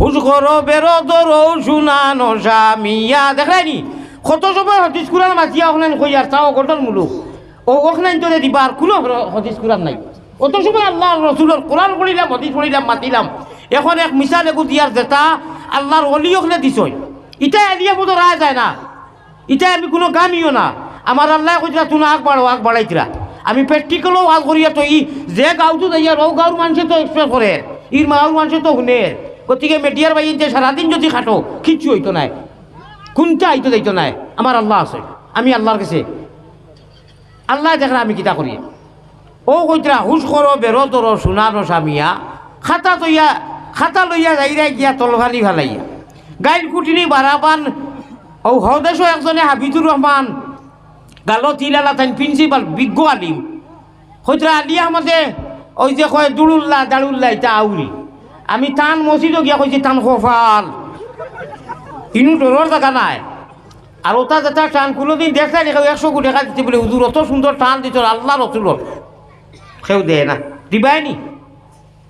Whose করো বেরো দরো শুনানো স্বামিয়া দেখায়নি কত সময় হতিস কুরান মাতিয়া ওখানে কই আর চাও গঠন মুলুক ও ওখানে তো দিবার কোনো হতিস কুরান নাই। অত সময় আল্লাহ রসুলের কোরআন পড়িলাম, হদিস পড়িলাম, মাতিলাম। এখন এক মিশাল এগু দিয়ার যেটা আল্লাহর অলি ওখানে দিছই ইটাই আলিয়া মতো রায় যায় না। ইটাই আমি কোনো গামিও না। আমার আল্লাহ কইরা তুমি আগ বাড়ো, আগ বাড়াইতরা আমি প্র্যাকটিক্যালও আগ করিয়া তো ই যে গাঁওতো যাইয়া রৌ গাঁওর মানুষে তো এক্সপ্রেস করে। ইর মাওর মানুষে তো শুনে। গতিকে মেডিয়ার বাইন যে সারাদিন যদি খাটো, কিচ্ছু হইতো নাই। কোনটা আইতো যাইতো নাই। আমার আল্লাহ আছে। আমি আল্লাহর কাছে। আল্লাহ দেখরা আমি কিতা করি। ও কইতরা হুশ করো, বেরো, তোর সোনার স্বামীয়া খাতা তৈয়া, খাতা লইয়া যাইরা গিয়া তলভানি ভালাইয়া গাইড কুটিনি বারাবান ও হদেশ একজনে হাবিদুর রহমান গালো তিলালা তাই প্রিন্সিপাল বিজ্ঞ আলিম। হইতরা আলিয়া আমাদের ওই যে কয় দুড়ুল্লা দাড়ুল্লা এটা আউরি আমি টান মসজিদও গিয়া কইছি, টান কফাল ইনু ডোর জায়গা নাই। আর ওটা যেটা টান কোনোদিন দেখলে দেখে একশো কোটি টাকা দিতে বলে হুজুর অত সুন্দর টান দিত আল্লাহ রসুলত সেও দে না। দিবাইনি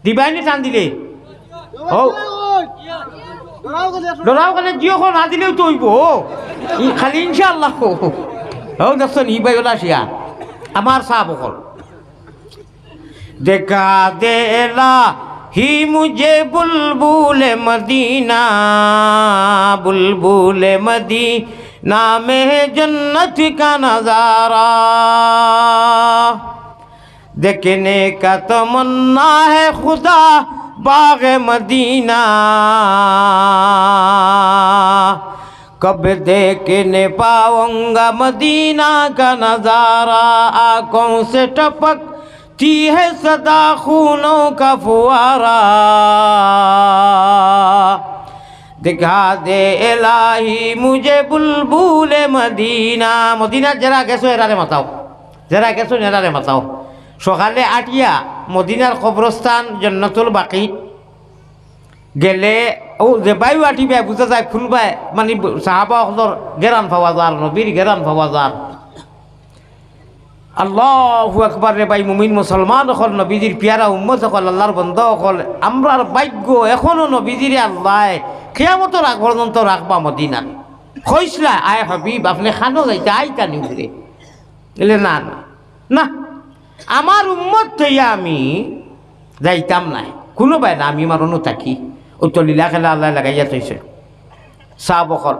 দিবাইনি টান দিলে। ও ডরাও কালে জিও না দিলেও তো হইব ই খালি ইনশাআল্লাহ ও দেখছেন ই বাই ওলা আসিয়া আমার চাহ বকল। দেখা দেলা ہی مجھے بلبول مدینہ بلبول مدینہ میں جنت کا نظارہ۔ دیکھنے کا تمنا ہے خدا باغ مدینہ۔ کب دیکھنے پاؤں گا مدینہ کا نظارہ، آنکھوں سے ٹپک टपकती है सदा खूनों का फुआरा दिखा दे इलाही मुझे बुलबुल मदीना मदीना जरा গেছো এরারে মাতাও যারা গেছো এরারে মাতাও সকালে আটিয়া মদিনার কবরস্থান জন্নতুল বাকি গেলে ও যে বায়ু আটিবে বুঝা যায় ফুলবাই মানে সাহাবা হলর গেরান পাওয়া যার নবীর গেরান পাওয়া যার আল্লাহু আকবার রে ভাই, মুমিন মুসলমান হল, নবীজির পিয়ারা উম্মত হল, আল্লাহর বন্ধ হল। আমরার ভাগ্য এখনও নবীজিরে আল্লাহ খেয়ামতো রাখ পর্যন্ত রাখবা মদিনাত খইসলা আয় হাবিব, আপনি খানো যাইতে আইতা নিউরে এলে না না না, আমার উম্মত থইয়া আমি যাইতাম নাই। কোনো বাই না আমি আমার থাকি। ও তো লীলা খেলা আল্লাহ লাগাইয়া থৈছে চাহ বকল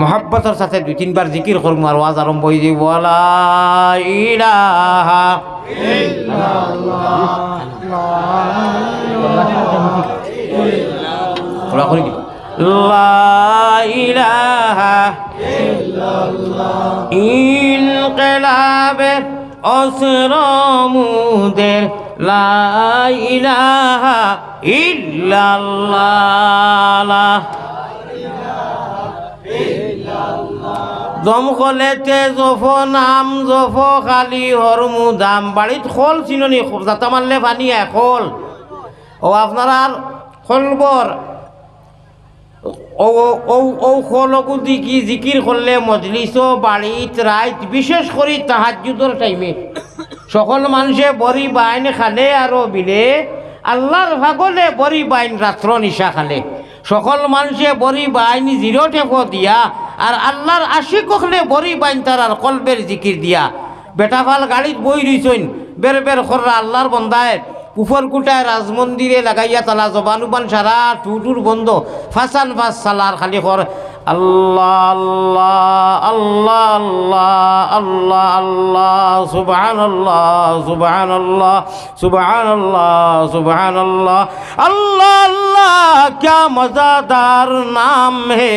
মহাব্বতর সাথে দুই, তিনবার জিকির করব আর ওয়াজ আরম্ভ হয়ে ওয়ালা ইলাহা ওরা করে দিব ইনকলাবের অসরমুদের লা ইলাহা ইল্লাল্লাহ। দমকলেতে জফ নাম জফ খালি হরমু দাম। বাড়িত খোল চিননি যাতা মারলে পানি আয় খোল। ও আপনার খলবর ও খোলকু দিকি জিকির করলে মজলিস বাড়িত রাইত বিশেষ করে তাহাজুদর টাইমে। সকল মানুষে বড়ি বাইন খালে আর বিলে আল্লাহর ভাগলে বড়ি বাইন রাত্র নিশা খালে। সকল মানুষে বড়ি বাইন জিরো টেপ দিয়া আর আল্লাহর আশিক হলে বড়ি বাইন তার কলবের জিকির দিয়া। বেটা ভালো গাড়িত বই রইছেন বের বের খররা আল্লাহর বন্ধায়। উপর কুটায় রাজমন্দিরে লাগাইয়া তালা, জবান উবান সারা টুটুর বন্ধ। ফাঁসান ফাঁস সালার খালি খর। আল্লাহ আল্লাহ আল্লাহ আল্লাহ আল্লাহ আল্লাহ সুবাহান আল্লাহ সুবাহান আল্লাহ সুবাহান আল্লাহ সুবাহান আল্লাহ আল্লাহ আল্লাহ, ক্যা মজাদার নাম হে।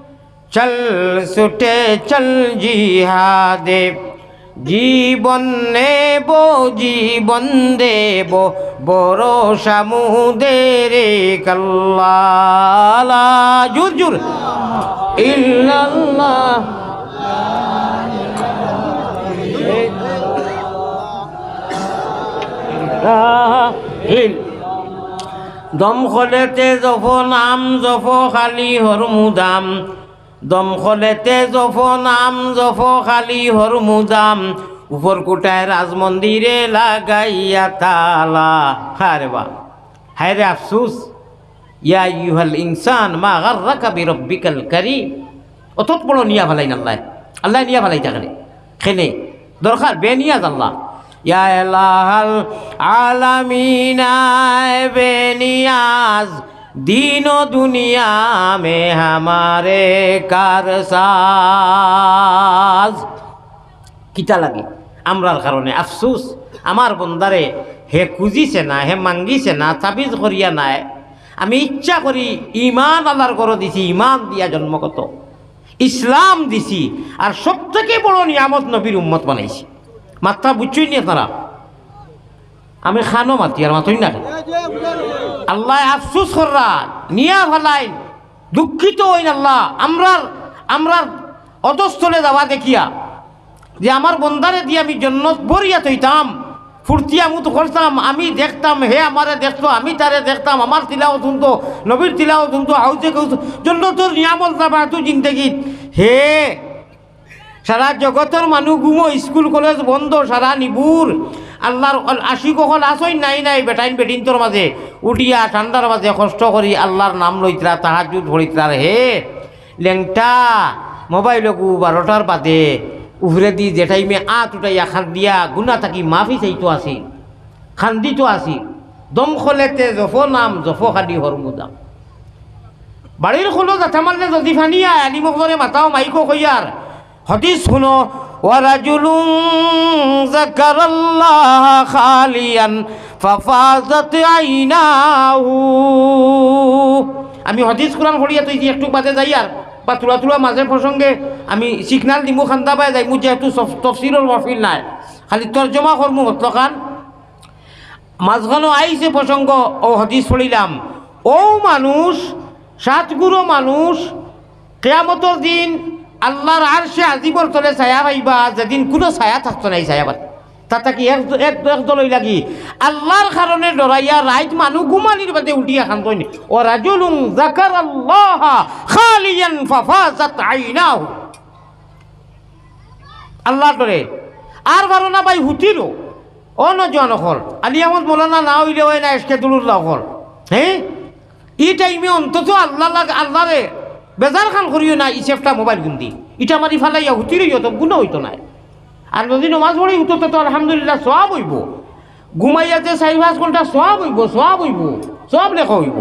চল সুটে চল জি হা দে জীবন নেব, জীবন দেব, বড় সামুদের কাল্লা জুর জুর ইল্লাল্লাহ। ইল দম খলেতে জফ নাম, জফ খালি হরমুদাম। দম খলেতে জফ নাম, জফ খালি হরমুদাম উপর কোটায় রাজমন্দিরে লাগাইয়া তালা। হারে বা হায় রে আফসুস। ইয়া ইউহাল ইনসান মা গাররাকা বিরব্বিকাল কারীম। অতত বড় নিয়া ভালাই আল্লাহ। আল্লাহ নিয়া ভালাই থাকলে খেলে দরকার বে নিয়াজ আল্লাহ। ইয়া এলাহাল আলামিনা বেনিয়াজ দিন ও দুনিয়া মে হামারে কার কিতা লাগে আমরার কারণে? আফসুস, আমার বন্দারে হে খুঁজিছে না, হে মাঙ্গিছে না, তাবিজ করিয়া নাই। আমি ইচ্ছা করি ইমান আল্লাহর করো দিছি ইমান দিয়া জন্মগত ইসলাম দিছি, আর সব থেকে বড় নিয়ামত নবীর উম্মত বানাইছি। মাত্রা বুঝছই নি তারা আমি খানো মাতি, আর মাতই না আল্লাহ আফসুস কররা, নিয়া ভালাই দুঃখিত হইন আল্লাহ। আমরার আমরার অধস্থলে যাওয়া দেখিয়া, যে আমার বন্দারে দিয়ে আমি জন্য বরিয়া তৈতাম ফুর্তিয়া মুত করতাম, আমি দেখতাম, হে আমারে দেখতো, আমি তারে দেখতাম, আমার তিলাও শুনতো নবীর তিলাও শুনতো হাউজে কৌতো জন্য তোর নিয়ামত না বাড়তো জিন্দগিত হে, সারা জগতের মানুষ গুমো, স্কুল, কলেজ বন্ধ, সারা নিবুর। আল্লাহর আশিক কখন আসই নাই নাই, বেটাইন বেটিন তোর মাঝে উঠিয়া ঠান্ডার মাঝে কষ্ট করি আল্লাহর নাম লইতরা তাহাজুদ ভরিতরা হে, লেংটা মোবাইল গু বারোটার বাদে উভরে দি যে টাইমে আত উঠাইয়া খান দিয়া গুনা থাকি মাফি চাইতো আসি খান্দি তো আসি দম খলেতে জফ নাম, জফ খাদি হরমুদাম বাড়ির খোলো যাথা মারলে যদি ফানিয়া আলি মাতাও মাইকো কইয়ার হদিস শুনো ওয়ারাজুলুন যাকারাল্লাহ খালিয়ান ফাফাজাত আইনাহু আমি হদিস কোরআন পড়িয়া তুই একটু বাদে যাই আর বা তুলা তুলা মাঝে প্রসঙ্গে আমি সিগনাল দিমু, খান্দা পাই যাই মু যেহেতু তফসিলর মহফিল নাই। খালি তর্জমা করমু মতলকান মাঝখানো আইছে প্রসঙ্গ ও হদিস পড়িলাম ও মানুষ সাতগুরো মানুষ কেয়ামতর দিন আল্লাহর আর সে আজিবর তলে ছায়া পাইবা, যেদিন কোনো ছায়া থাকতো নাই ছায়া পাত। তাতে কি এক এক একদলই লাগি? আল্লাহর কারণে ডরাইয়া রাইত মানুষ ঘুমানির বাদে উঠিয়া খান কইনি ও রাজুলুং জাকার আল্লাহ খালিয়ান ফাফাজাত আইনাহু। আল্লাহর ডরে আর বারো না ভাই হুতিরও ও নজন অকল আলি আহমদ মৌলানা না হইলে হয় না এসকে দুলুল্লাহ অকল হ্যাঁ ই টাইমে অন্তত আল্লাহ আল্লাহরে বেজার খান করিও না ইসেফটা মোবাইল গুন্দি। ইটা মারি ফালাইয়া হুতিরই হতো গুণ হইতো না। আর যদি নমাজ পড়ি উঠো তো আলহামদুলিল্লাহ সব হইব। ঘুমাইয়া যে চারি পাঁচ ঘণ্টা সব হইব সব হইব সব লেখা হইব।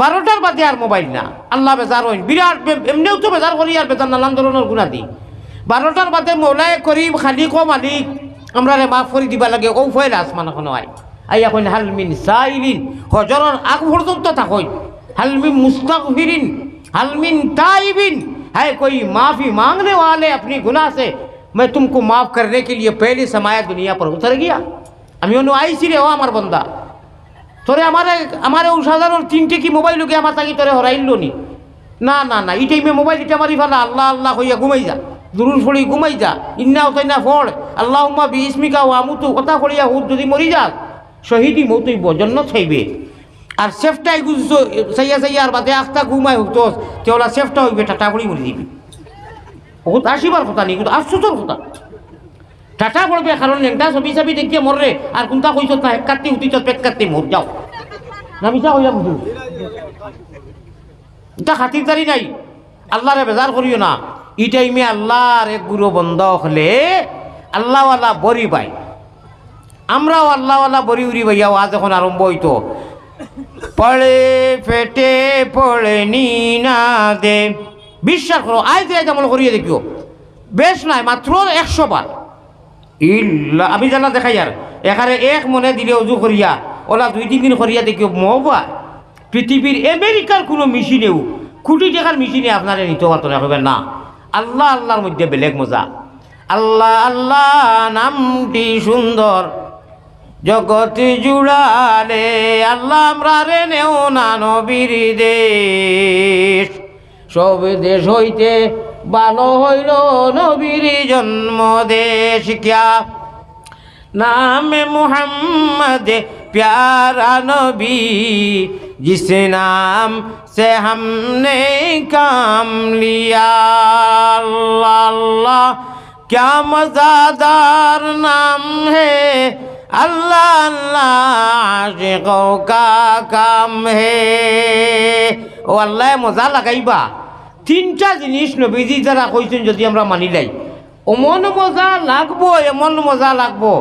বারোটার বাদে আর মোবাইল না। আল্লাহ বেজার হইন। বিরাট এমনিও তো বেজার করি আর বেজার নানান ধরনের গুণা দি বারোটার বাদে মৌলাই করিম খালি ও মালিক আমরা রে মাফ করে দিবা লাগে ও ফয়েল আসমান এখন হয় আই কইন হালমিন সাইলিন। হজরর আগ পর্যন্ত থাকই হালমিন মুস্তাগফিরিন। হালমিন তাইবিন है कोई माफी मांगने वाले अपनी गुनाह से मैं तुमको माफ करने के लिए पहले समाया दुनिया पर उतर गया আমি অনু আইছি রে ও আমার বন্দা তোরে আমারে আমারে সাধারণ তিনটে কি মোবাইল লোকে আমার তাকি তোরে হরাইল নি না না না এই টাইমে মোবাইল এটা মারি ফেলা আল্লাহ আল্লাহ হইয়া ঘুমাই যা দুরুল ফড়ি ঘুমাই যা ইন্না ওতাই না ফড় আল্লাহ উম্মা বি ইসমিকা ও আমুতু কথা ফড়িয়া হুদ যদি মরি যা শহীদি মৌতইব জন্য থাইবে আর সেফটাই গুজছো সাইয়া সাইয়া আর বাদে আখতা ঘুমাই হুতো তেওলা সেফটা হইবে, টাটা ফড়ি মরি দিবি। বহুত আসিবার কথা নেই কিন্তু আফসোসর কথা। টাটা পড়বে, কারণ লেংটা ছবি চাবি দেখিয়ে মররে আর কোনটা কইছ না এক কাটতে উঠিছ পেট কাটতে মর যাও। না, মিছা কইলা বুঝু? এটা খাতিরদারি নাই। আল্লাহরে বেজার করিও না। ই টাইমে আল্লাহর এক গুরু বন্ধ হলে আল্লাহওয়ালা বরি পাই আমরাও আল্লাহওয়ালা বরি উড়ি ভাইয়া আজ এখন আরম্ভ হইতো পড়ে পেটে পড়ে নি না দে। বিশ্বাস করো আজ আজ আমল করিয়ে দেখিও। বেশ নাই, মাত্র একশো বার। ইল্লা, আমি জানা দেখাই আর। এখানে এক মনে দিলে অজু করিয়া, ওলা দুই তিন দিন করিয়া দেখিও মহবা পৃথিবীর আমেরিকার কোনো মেশিনেও কোটি টাকার মেশিনে আপনারা নিতে পারতো না হবে না। আল্লাহ আল্লাহর মধ্যে বেলেগ মজা। আল্লাহ আল্লাহ, নামটি সুন্দর। জগৎ জুড়ালে আল্লাহ আমরা রে নেও না নবীর দেশ সব দেশ হইতে ভালো হইল নবীর জন্ম দেশ কিয়া नाम मोहम्मद प्यारा नबी जिस नाम से हमने काम लिया अल्लाह अल्लाह क्या मज़ादार नाम है अल्लाह अल्लाह आशिकों का काम है ও আল্লাহ মজা লাগাইবা তিনটা জিনিস নবীজি যারা কইছেন যদি আমরা মানি লাই অমন মজা লাগবো এমন মজা লাগবো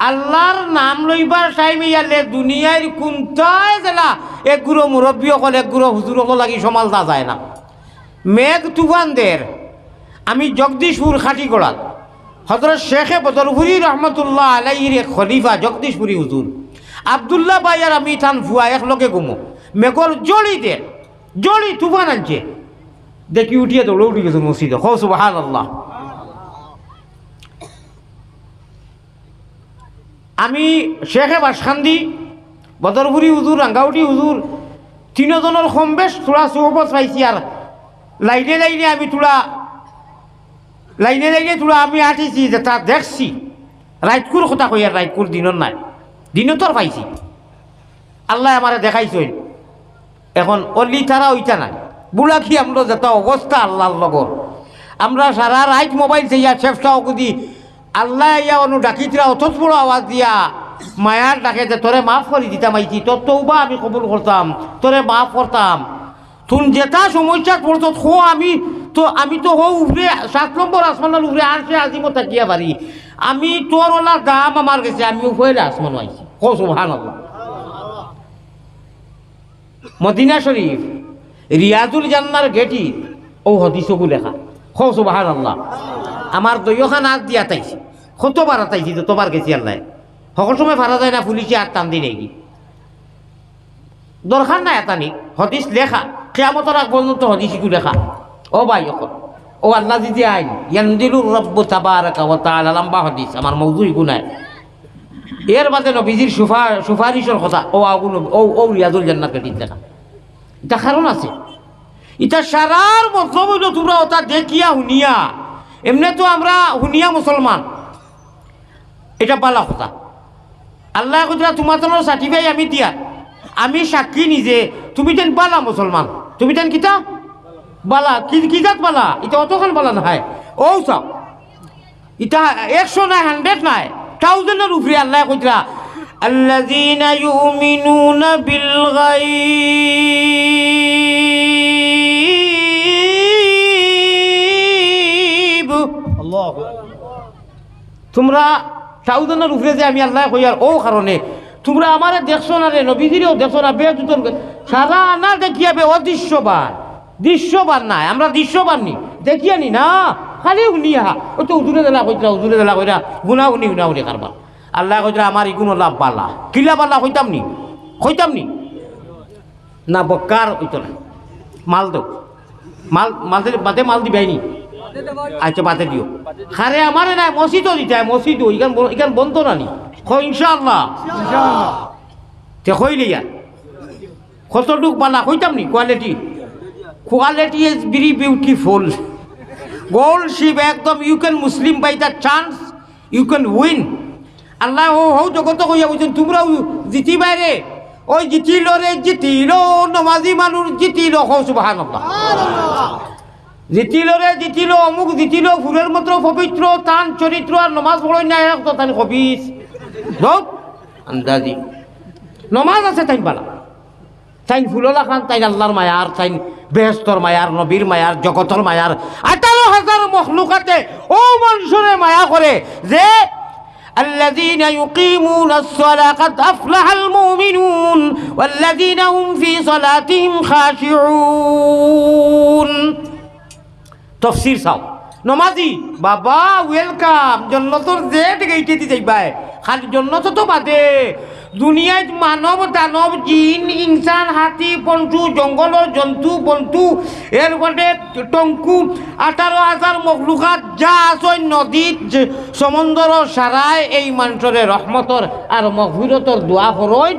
আল্লাহর নাম লইবার টাইমে ইয়ালে দুনিয়ার কোনটাই জেলা একগুলো মুরব্বী অকল একগুলো হুজুর অকল লাগি সমালতা যায় না মেঘ তুফানদের আমি জগদীশপুর খাটি গড়াল হজরত শেখে বদরপুরি রহমতুল্লাহ আলাইহির এক খলিফা, জগদীশপুরি হুজুর। আবদুল্লাহ ভাই আর আমি থান ফুয়া একলগে ঘুমো। মেঘর জড়ি দে জড়ি তুফান আনছে। দেখি উঠিয়ে দৌড়ে উঠে গেছে মসজিদে। হো সুবাহান আল্লাহ আমি শেখে বাসখান্দি বদরপুরি হুজুর, রাঙ্গাউটি হুজুর, তিনজনের কম বেশ তোলা চৌবত পাইছি আর লাইনে লাইনে আমি তোলা লাইনে লাইনে তোলা আমি হাঁটিছি যে তা দেখছি। রাইতকুর কথা কই আর রাইতকুর দিনত নাই। দিনত তোর পাইছি। আল্লাহ আমারে দেখাইছই এখন অলি তারা ওইটা নাই। বুড়া কি আমরা যত অবস্থা আল্লাহর লগর আমরা সারা রাইট মোবাইল চাইয়া চেষ্টা দি। আল্লাহ ইয়া অনু ডাকিতরা অথচ বড় আওয়াজ দিয়া। মায়ার ডাকে যে তোরে মাফ করে দিতাম আইছি তোর তৌবা আমি কবুল করতাম তোরে মাফ করতাম তুন যেটা সমস্যা পড়তো হো আমি তো আমি তো হো উপরে সাত নম্বর আসমানের উপরে আসে আজিমো থাকিয়া পারি আমি তোর ওলা দাম আমার কাছে আমি উপরে আসমান আইছি সুবহান মদিনা শরীফ রিয়াজুল জান্নার গেটি ও হদিসকু লেখা। সুবাহান আল্লাহ আমার দইয়খান আজ দিয়া তাইছি কতবার আতাইছি তো তোমার গেছি আল্লাহ সকল সময় ভাড়া যায় না পুলিশে আর টান দিনে কি? দরকার নাই এতানি হদিস লেখা। কেয়ামতর আগ পর্যন্ত হদিসিকু লেখা। ও ভাই, ও আল্লাহ দিদি আইন। ইয়ান্দিলুর রব্বু তাবারাকা ওয়া তাআলা, লম্বা হদিস, আমার মৌজু ইগু নাই এর বাদে নবীজির সুফা, সুপারিশের কথা, ও আগুন, ও ও রিয়াজুল জান্নাত কেটির দেখা এটা কারণ আছে। এটা সারার মতলব হইল তোমরা ওটা দেখিয়া শুনিয়া। এমনি তো আমরা শুনিয়া মুসলমান। এটা পালা কথা। আল্লাহ কইরা তোমার তো সার্টিফাই আমি দিয়া। আমি সাক্ষী নিজে। তুমি তেন পালা মুসলমান। তুমি তেন কিতা? বালা কি কিতাত বালা এটা অতখান বালা নাই ও চাও ইটা একশো নাই হান্ড্রেড নাই থাউজেন্ডের উপরে আল্লাহ কইরা الذين يؤمنون بالغيب তোমরা থাউজেন্ডের উপরে যে আমি আল্লাহ কইয়ার ও কারণে তোমরা আমারে দেখছো না রে নবীজিরেও দেখছো না বে দুজন সারা আনার দেখিয়া বে অদৃশ্যবান দৃশ্যবান নাই আমরা দৃশ্যবান নি। দেখিয়া নি না খালি আহা। ও তো উজুরে দেলা কইরা উজুরে দেলা কইরা গুনা শুনি গুনা শুনি কারবার আল্লাহ কইরা আমার ইগুনো লাভ পালা। কিলা পালা কইতাম নি? কইতাম নি? না বকার কইতো না মাল দো মাল মাল দিলে বাদে মাল দিবাই নি। আচ্ছা বাদে দিও খারে আমারে নাই মসজিদও দিতে মসজিদও ইখান ইখান বন্ধ না নি? ইনশাআল্লাহ। তে কইলে ইয়ার কতটুক বালা কইতাম নি? Quality quality is very beautiful gold ship একদম you can Muslim by the chance you can win আল্লাহ, ও হৌ জগত কইয়া বলছেন তোমরাও জিতি বাইরে ওই জিতিল রে, জিতিল নমাজি মানুষ জিতিল হৌ সুবাহান জিতিল রে, জিতিল, অমুক জিতিল, ফুলের মতো পবিত্র, তান, চরিত্র, আর নমাজ পড়ই না, এক তো তান ধর আন্দাজি। নমাজ আছে তাই বালা। তাই ফুললা খান তাই আল্লাহর মায়ার তাই বেহস্তর মায়ার নবীর মায়ার জগতর মায়ার আঠারো হাজার মখলুকাতে ও মানুষের মায়া করে যে الذين يقيمون الصلاة قد أفلح المؤمنون والذين هم في صلاتهم خاشعون তফসির চাও নমাজি বাবা ওয়েলকাম জন্নতর জেট গেইটে দি যাইবাই খালি জন্নত তো বাদে দুনিয়াত মানব, দানব, জিন, ইনসান, হাতি পঞ্চু জঙ্গলের জন্তু, বন্তু, এর মধ্যে টঙ্কু, আঠারো হাজার মখলুকাত, যা আছে নদীত যে সমুদ্র সারায় এই মানুষের রহমতর আর মগফিরতর দোয়া ফরইন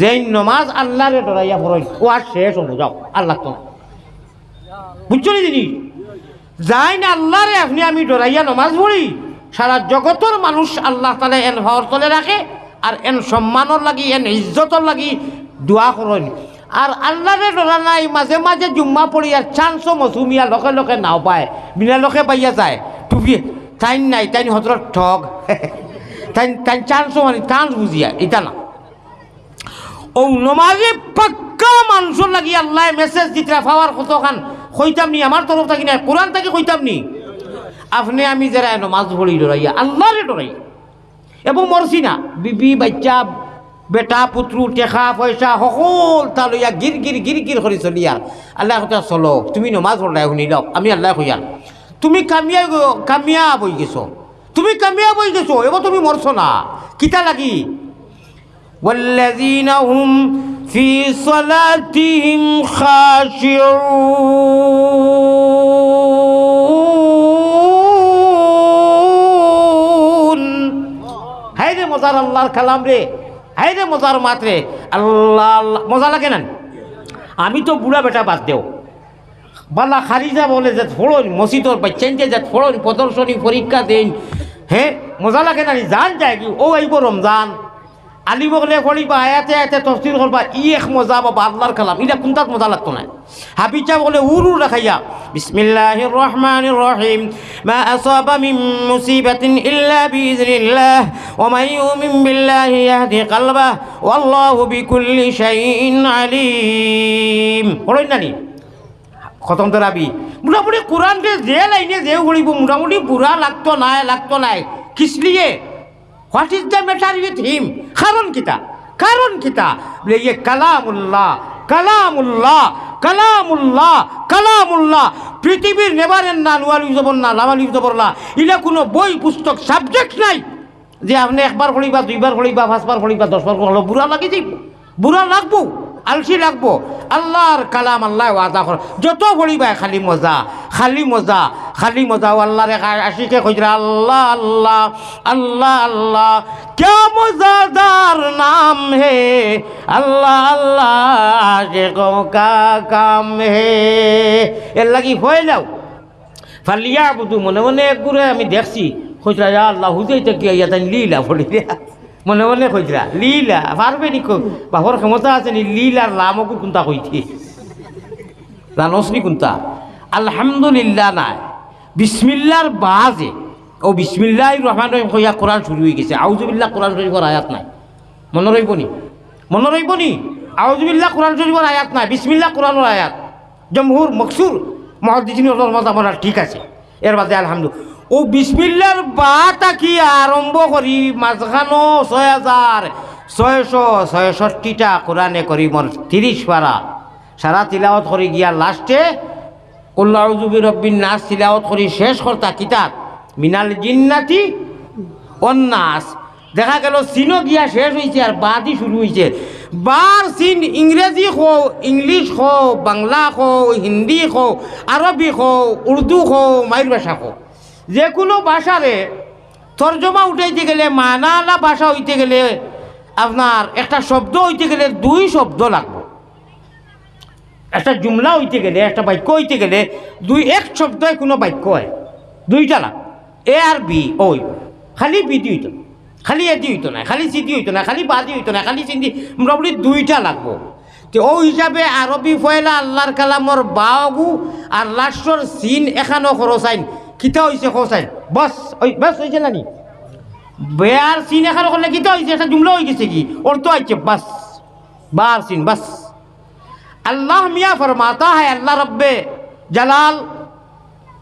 যেই নমাজ আল্লাহরে ডরাইয়া ফরইন ও আর শেষ হব যাও, আল্লাহ তো বুঝছ নি দিদি যাই না আল্লাহরে আপনি আমি ডরাইয়া নমাজ পড়ি, সারা জগতর মানুষ আল্লাহ তালে এন ভাওয়ার তলে রাখে আর এন সম্মানর লাগি, এন ইজ্জতর লাগি দোয়া করেন আর আল্লাহরে ডরা নাই মাঝে মাঝে জুম্মা পড়ি আর চান্সও মৌসুমিয়া লোকে লোকে নাও পায়। বিনা লোকে পাইয়া যায়। টুপি তাইন নাই তাইন হতর ঠগ। তাইন তাইন চান্সও মানে চান্স বুঝিয়া এটা না। ও নমাজে পাক্কা মানুষের লাগি আল্লাহ মেসেজ দিতে পাওয়ার কতখান কইতাম নি আমার তরফ থাকি না কোরআন থাকি কইতাম নি আপনি আমি যারা নমাজ পড়ি ডরাইয়া আল্লাহরে ডরাই এবং মরছি না বিবি বাচ্চা বেটা পুত্রু টেকা পয়সা সকল তা লইয়া গির গির গির গির করে চলিয়া আল্লাহ কথা চলো তুমি নমাজ পড়াই শুনি লও আমি আল্লাহ কইয়াল তুমি কামিয়া কামিয়া বই গেছো তুমি কামিয়া বই গেছো এবার তুমি মরছো না কিতা লাগি والذين هم في صلاتهم خاشعون মজার আল্লাহর কালাম রে? হাই রে মজার মাত রে। আল্লাহ মজা লাগে না? আমি তো বুড়া বেটা বাদ দেও। বালা খারিজা বলে যে ফোড়ন, মসজিদর বাচ্চান যে যে ফোড়ন, প্রদর্শনী, পরীক্ষা দিন। হ্যাঁ মজা লাগে না জান যায় কি? ও আইব রমজান। আলিব গলে ফড়িবা আয়াতে আয়াতে তফসিল করবা ই এক মজা বাবা আল্লাহর কালাম। এটা কোনটাত মজা লাগতো না হাবিচা বলে উরু রাখাইয়া আলিম। রাবি মোটামুটি কোরআনকে যে লাইনে যে ঘুরিব মোটামুটি বুড়া লাগতো নাই লাগতো নাই। কিসলিয়ে what is the matter with him কারণ কিতা কারণ কিতা ইয়ে কালামুল্লাহ কালামুল্লাহ কালামুল্লাহ কালামুল্লাহ পৃথিবীর নেবারেন না নোয়াল ইউজবর না লামাল ইউজবর না ইলা কোনো বই পুস্তক সাবজেক্ট নাই যে আপনি একবার পড়িবা দুইবার পড়িবা পাঁচবার পড়িবা দশবার পড়ল বুড়া লাগি যাইব বুড়া লাগবো আলসি লাগবো। আল্লাহর কালাম আল্লাহ ওয়াদা কর। যত পড়িবা খালি মজা খালি মজা খালি মজা। ও আল্লাহরে আশিকে কইরা আল্লাহ আল্লাহ আল্লাহ আল্লাহ, কে মজাদার নাম হে? আল্লাহ আল্লাহ, কা কাম হে? এর লাগি হয়ে যাও ফালিয়া বুধু মনে মনে একগুড়ে আমি দেখছি। ইয়া আল্লাহ, হুজাইতে কি ইয়া তাই লীলা দিয়া মনে মনে কইরা লীলা, পারবে নি বাপর ক্ষমতা আছে নি লীলার লামকু কোনটা কইতে? জানোস নি কোনটা? আলহামদুলিল্লাহ নাই। বিসমিল্লার বাজে। ও বিসমিল্লাহ রহমান রহিম কইয়া কোরআন শুরু হয়ে গেছে। আউজুবিল্লাহ কোরআন শরীফর আয়াত নাই। মনে রইব নি? মনে রইব নি? আউজুবিল্লাহ কোরআন শরীফর আয়াত নাই। বিসমিল্লাহ কোরআনের আয়াত। জমহুর মকসুর মহাদিসিনী ওর মত আমার ঠিক আছে। এর বাদে আলহামদুলিল্লাহ ও বিসমিল্লার বা তাকি আরম্ভ করি মাঝখানো ছয় হাজার ছয়শো ছয়ষট্টিটা কোরআনে করি মোর তিরিশ পারা সারা তিলাওয়াত করি গিয়া লাস্টে কল্লাউজুবি রব্বিন নাচ তিলাওয়াত করি শেষ কর্তা কিতাব মিনাল জিন্নাতি অন্নাস দেখা গেল চীনও গিয়া শেষ হয়েছে আর বাদি শুরু হয়েছে বার চীন ইংরেজি খো ইংলিশ খো বাংলা খো হিন্দি খো আরবি খো উর্দু খো মায়ের ভাষা খো যে কোনো ভাষারে তর্জমা উঠাইতে গেলে মানালা ভাষা হইতে গেলে আপনার একটা শব্দ হইতে গেলে দুই শব্দ লাগবে। একটা জুমলা হইতে গেলে, একটা বাক্য হইতে গেলে দুই, এক শব্দই কোনো বাক্য হয়। দুইটা লাগ এ আর বি ওই খালি বি দি হইতো না। খালি দি হইতো না, খালি সি দি হইতো না, খালি বা দি হইতো না, খালি সিন্দি মোটামুটি দুইটা লাগবো। তো ও হিসাবে আরবি ফয়লা আল্লাহর কালামর বাগু আর লাস্টর সিন এখানো খরচাইন কিতা হয়েছে খোসাই বস بس বস হয়েছে না নি বেয়ার সিন এখন করলে কিতা হয়েছে একটা জুমলা کسی کی اور تو আছে بس بار سین بس اللہ میاں فرماتا ہے اللہ رب جلال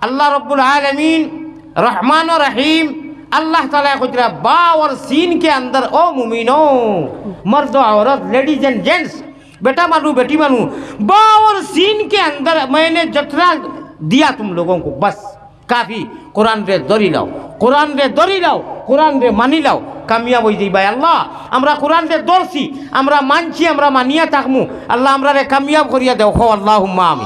اللہ رب العالمین رحمان و رحیم اللہ تعالیٰ خجرہ با سین کے اندر او مومنو مرد و عورت لیڈیز اینڈ جینٹس بیٹا مانو بیٹی مانو با اور سین کے اندر میں نے جتنا دیا تم لوگوں کو بس কাফি কোরআন রে লাও কোরআন রে লাও কোরআন রে মানি লাও কামিয়াব হয়ে যাই ভাই আল্লাহ। আমরা কোরআন রে আমরা মানছি আমরা মানিয়া থাকমু। আল্লাহ আমরা রে কামিয়াব করিয়া দেও। খো আল্লাহ আমি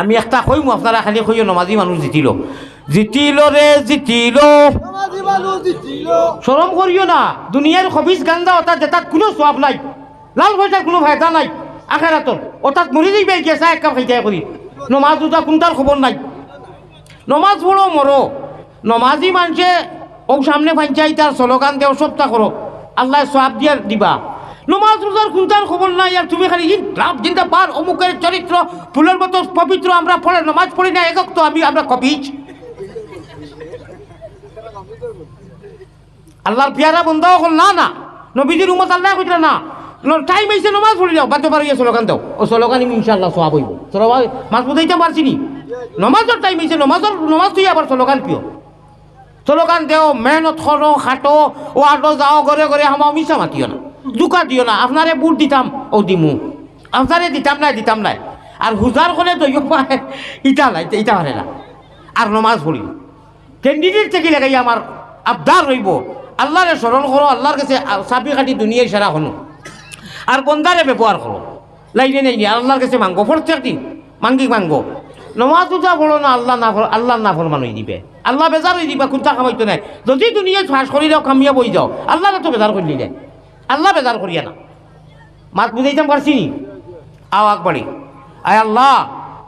আমি একটা কইমু আপনারা খালি কইও নমাজি মানুষ জিতিল। জিতিল রে জিতিল। শরম করিও না। দুনিয়ার খবিস গান্দা অর্থাৎ যেটাত কোনো সব নাই। লাল পয়সার কোনো ফায়দা নাই। আখেরাতর অর্থাৎ মরি যাইবে গেছা এক কাপ খাইতে করি নমাজ দুটা কোনটার খবর নাই? নমাজ পড়ো, মরো। নমাজি মানুষে ও সামনে পাঞ্চাই তার স্লোগান দেও, সবটা করো। আল্লাহ সব দিয়া দিবা। নমাজ রোজার কোনটার খবর নাই আর তুমি খালি লাভ বার অমুকের চরিত্র, ফুলের মতো পবিত্র, আমরা পড়ে নমাজ পড়ি না, একক তো আমি, আমরা কপিচ আল্লাহর পিয়ারা বন্ধ হল না না। নবীজির উমত আল্লাহ কইল না। টাইম আইসে নমাজ পড়ি যাও বাদ্য পারিয়া স্লোগান দাও। ও স্লোগান ইনশাল্লাহ সোয়াব হইব। সরবা মাছ বুঝাইতে পারছি নি। নমাজের টাইম আইসে নমাজের নমাজ তুই আবার স্লোগান পিও স্লোগান দেও, মেহনত করো খাটো ও আটো যাও ঘরে ঘরে হামাও মিশা মাতিও না। দুকা দিও না আপনারে বুট দিতাম ও দিমু। আপনারে দিতাম নাই দিতাম নাই। আর হুজার করে দইও পায়, ইটা নাই ইটা হারে না। আর নমাজ পড়ি ক্যান্ডিডেট থেকে লাগাই আমার আবদার রইব আল্লাহরে স্মরণ করো আল্লাহর কাছে চাবি কাটি দুনিয়ায় সেরা হনো আর বন্দারে ব্যবহার করো লাইনে নেই আল্লাহর কাছে মাঙ্গো প্রত্যেক দিন মাঙ্গি মাঙ্গো নমাজ উজা বলো না আল্লাহ না আল্লাহ না ফরমান হয়ে দিবে। আল্লাহ বেজার হয়ে দিবা কোনটা কামাইতো নাই। যদি দুনিয়ায় ফাঁস করি যাও কামিয়া বই যাও। আল্লাহ তো বেজার করলি দেয় আল্লাহ বেজার করিয়া না। মাত বুঝাইতাম পারছি নি? আও আকবাড়ি আয় আল্লাহ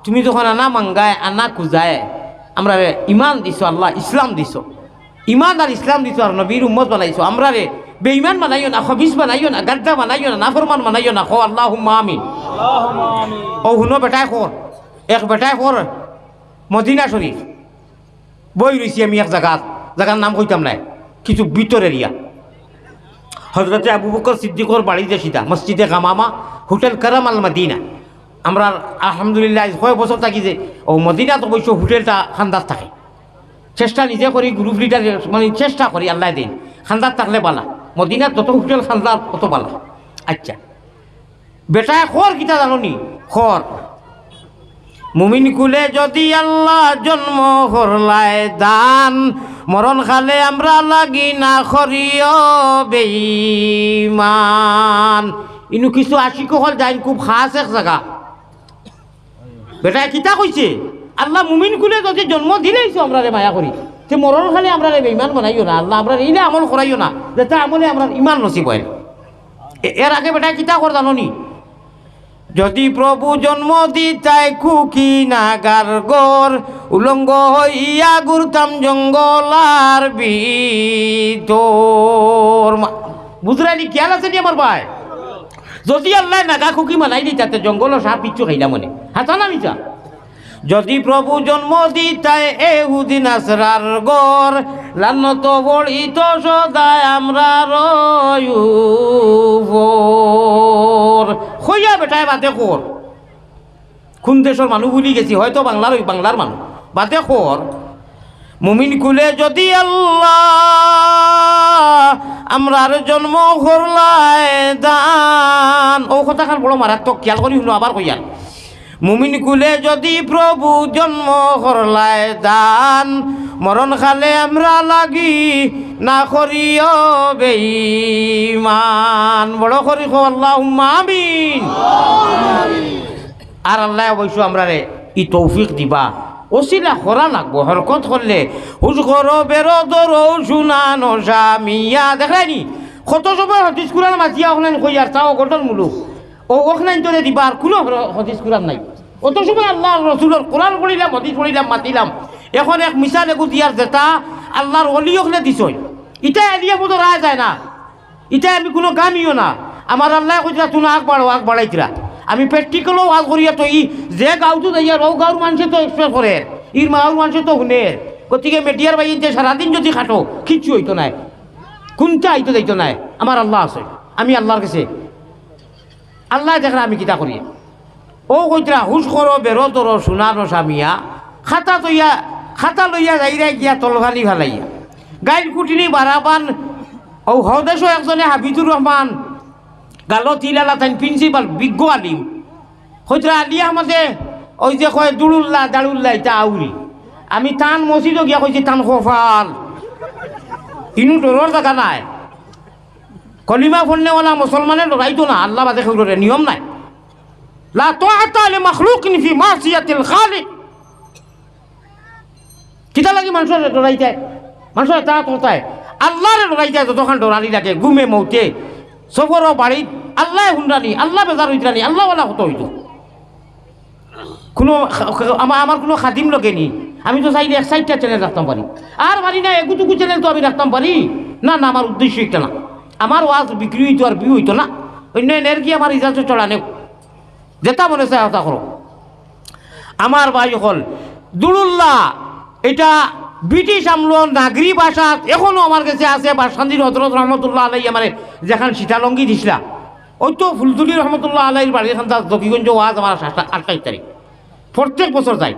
তুমি যখন আনা মাঙ্গায় আনা কুজায় আমরা রে ইমান দিছো আল্লাহ ইসলাম দিছো। ইমান আর ইসলাম দিছো আর নবীর উম্মত বানাইছো। আমরা রে বেঈমান বানাইও না খবিস বানাইও না গাদ্দা বানাইও না নাফরমান বানাইও না। খো আল্লাহ আমিন। ও শুনো বেটাই খোর এক বেটাই খোর মদিনা শরীফ। বই রইছি আমি এক জায়গাত জায়গার নাম কইতাম নাই। কিছু ভিতর এরিয়া হজরতে আবু বকর সিদ্দিকর বাড়িতে সিধা মসজিদে গামামা, হোটেল কারাম আল মদিনা। আমরা আলহামদুলিল্লাহ কয় বছর থাকি যে ও মদিনাত অবশ্য হোটেলটা খান্দার থাকে। চেষ্টা নিজে করি গ্রুপ লিডার মানে চেষ্টা করি আল্লাহ দিন। খান্দার থাকলে বালা। মদিনাত যত হোটেল খান্দার তত বালা। আচ্ছা। বেটায় খর কিতা জাননি? খর মুমিন কুলে যদি আল্লাহ জন্ম করলায় দান, মরণ খালে আমরা লাগি না খরিয় বেইমান ইনু কিছু আশিক হল যাই খুব খাস এক জায়গা বেটায় কিতা কইছে? আল্লাহ মুমিন কুলে যদি জন্ম দিলেইছো আমরা রে মায়া করি, তে মরণ খালে আমরা রে বেইমান বানাইও না। আল্লাহ আমরা এই না আমল করাইও না যাতে আমলে আমরা ইমান নসিব হয় এর আগে বেটায় কিতা কর জাননি? যদি প্রভু জন্ম দি দিতাই কুকি নাগার গর, উলঙ্গ হইয়া গুরতাম জঙ্গলার ভিতর। মা- বুঝরানি খেয়াল আছে নি আমার ভাই? যদি আল্লাহ নাগা খুকি মানাই দিতাতে জঙ্গল সাপ পিচ্ছু খাইলাম মনে। হাতা না মিছা? যদি প্রভু জন্ম দিতাই এহুদিন আসরার গর লানত বড়িত সদায় আমরা হইয়া বেটায় বাদে কর কোন দেশের মানুষ ভুলি গেছি, হয়তো বাংলার ওই বাংলার মানুষ বাদে কর মুমিন কুলে যদি আল্লাহ আমরার জন্ম করলায় দান। ও কথাখান বড় মারাত্মক, খেয়াল করি শুনো, আবার কইয়াল। মুমিন কুলে যদি প্রভু জন্ম করলায় দান, মরণ খালে আমরা লাগি না করিও বেঈমান। বড় করি আল্লাহ আমিন। আর আল্লাহ অবশ্য আমরা রে ই তৌফিক দিবা। ওসিলা করা লাগবো, হরকত করলে। হুজ করো, বেরো দরো শুনানো মিয়া দেখলানি কত সময় হদিস কুরান মাতিয়া ওখানে কই আর চাও গঠন মুলুক। ও ওখানে তোরে দিবা আর কোনো হদিস কুরান নাই। অত সময় আল্লাহ রসুলের কোরআন পড়িলাম, হদিস পড়িলাম, মাতিলাম। এখন এক মিশা লেগু দিয়ার যেটা আল্লাহর অলি ওখানে দিছই। ইটা এলিয়া মতো রায় যায় না। এটা আমি কোনো গামিও না। আমার আল্লাহ কইরা তুমি আগ বাড়ো আগ বাড়াইতরা আমি প্র্যাকটিক্যালও আগ করিয়া তো ই যে গাঁওতো যাইয়া ও গাঁর মানুষে তো এক্সপ্রেস করে। ইর মাওর মানুষে তো শুনের গতিকে মেডিয়ার বাইন যে সারাদিন যদি খাটো, কিচ্ছু হইতো নাই। কোনটা আইতো যাইতো নাই। আমার আল্লাহ আছে। আমি আল্লাহর কাছে আল্লাহ দেখরা আমি কিতা করি? ও কইতরা হুশ করো বেরো তোর সোনার স্বামীয়া খাতা তৈয়া, খাতা লইয়া যাইরা গিয়া তলভালি ভালাইয়া গাইল কুটিনি বারাবান ও হদেশ একজনে হাবিদুর রহমান গালো তিলালা তাই প্রিন্সিপাল বিজ্ঞ আলিম। হইতরা আলিয়া আমাদের ওই যে কয় দুড়ুল্লা দাড়ুল্লা এটা আউরি আমি টান মসজিদও গিয়া কইছি টান খোফাল। ইনু ডৰৰ জাগা নাই। কলিমা ফন্নেওয়ালা মুসলমানের লড়াইতো না, আল্লাহ বাদে খেউরে নিয়ম নাই। লা তা মৌতে আল্লাহ আল্লাহ কোনো আমার আমার কোনো খাদিম লগেনি আমি তো চাইলে এক সাইডটা চ্যানেল রাখতাম পারি আর পারি না এগুটুকু চ্যানেল তো আমি রাখতাম পারি না না আমার উদ্দেশ্য একটা না। আমার ওয়াজ বিক্রি হইতো আর বিউ হইতো না। অন্য এনের কি আমার ইজাজত চড়ানেও যেটা মনে চায় হতা করো। আমার ভাই হল, দুরুল্লাহ, এটা ব্রিটিশ আমল নাগরি ভাষা, এখনও আমার কাছে আছে, বাসান্দির হজরত রহমতুল্লাহ আলাই আমার যেখান সীতালঙ্গি দিছিলা। ওই তো ফুলতুলি রহমতুল্লাহ আলাইর বাড়ি এখান তার দকিগঞ্জ ওয়াজ আমার আঠাইশ তারিখ। প্রত্যেক বছর যায়।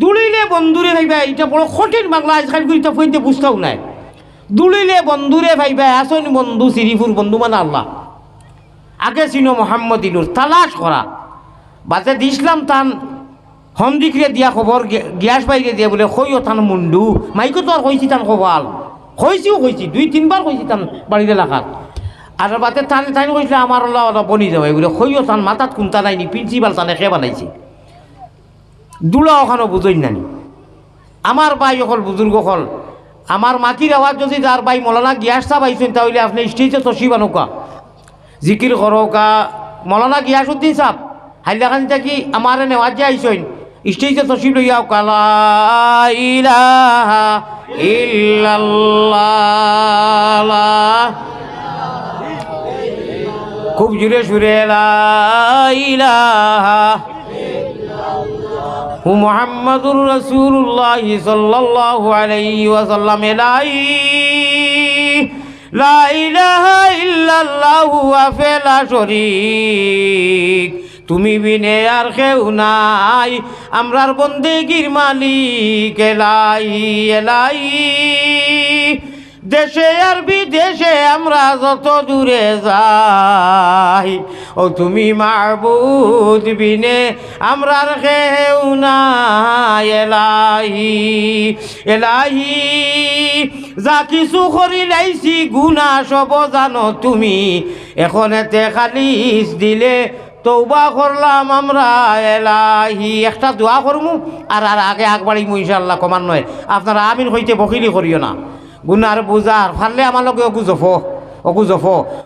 দুলিলে বন্ধুরে ভাইবা এটা বড় কঠিন বাংলা আজকাল এটা বুঝতেও নাই। দুলিলে বন্ধুরে ভাইবা আসন বন্ধু সিরিফুর বন্ধু মানে আল্লাহ। আগে ছিল মোহাম্মদ ইনুর, তালাশ করা। বাতে দিছিলাম তান হমদিকরে দিয়া খবর গ্যাস বাইরে দিয়া বলে কইও তান মুন্ডু মাইকো তো আর কইছি তান খবাল কইছিও কইছি, দুই, তিনবার কইছি তান বাড়ির এলাকাত আর বাতে টান টাইম কইছিলে আমার ওলা বনি যাবে বলে কইও তান, মাথাত কুন্তা নাইনি প্রিন্সিপাল তানে খে বানাইছে? দুলা ওখানো বুঝই নানি। আমার ভাই অকল বুজুর্গ হল আমার মাটির আওয়াজ যদি যার ভাই মলানা গ্যাস চা পাইছেন তাহলে আপনি স্টেজে তসি বানুকা জিকির করোকা মলানা গিয়াসুদ্দিন সাহ হাইলাখানি থাকি আমার নেওয়াজ যে আইসইন স্টেজে তসি লইয়াও কালা খুব জুড়ে সুরে মুহাম্মাদুর রাসূলুল্লাহ সাল্লাল্লাহু আলাইহি ওয়াসাল্লাম লাই লা ইলাহা ইল্লাল্লাহু আফেলা শরীক। তুমি বিনে আর কেউ নাই, আমরার বন্দেগীর মালিক, এলাই এলাই। দেশে আর বিদেশে আমরা যত দূরে যাই। ও তুমি মাহবুদ বিনে আমরা কেউ নাই, এলাহি এলাহি। যা কিছু করি লাইছি গুণা সব জানো তুমি। এখন এতে খালিস দিলে তৌবা করলাম আমরা, এলাহি। একটা দোয়া করমু, আর আর আগে আগবাড়িমু ইনশাল্লাহ কমান নয়। আপনারা আমিন হইতে বকিলি করিও না। গুনার বুজার ফারলে আমার লগে অগু জফ অগু জফ।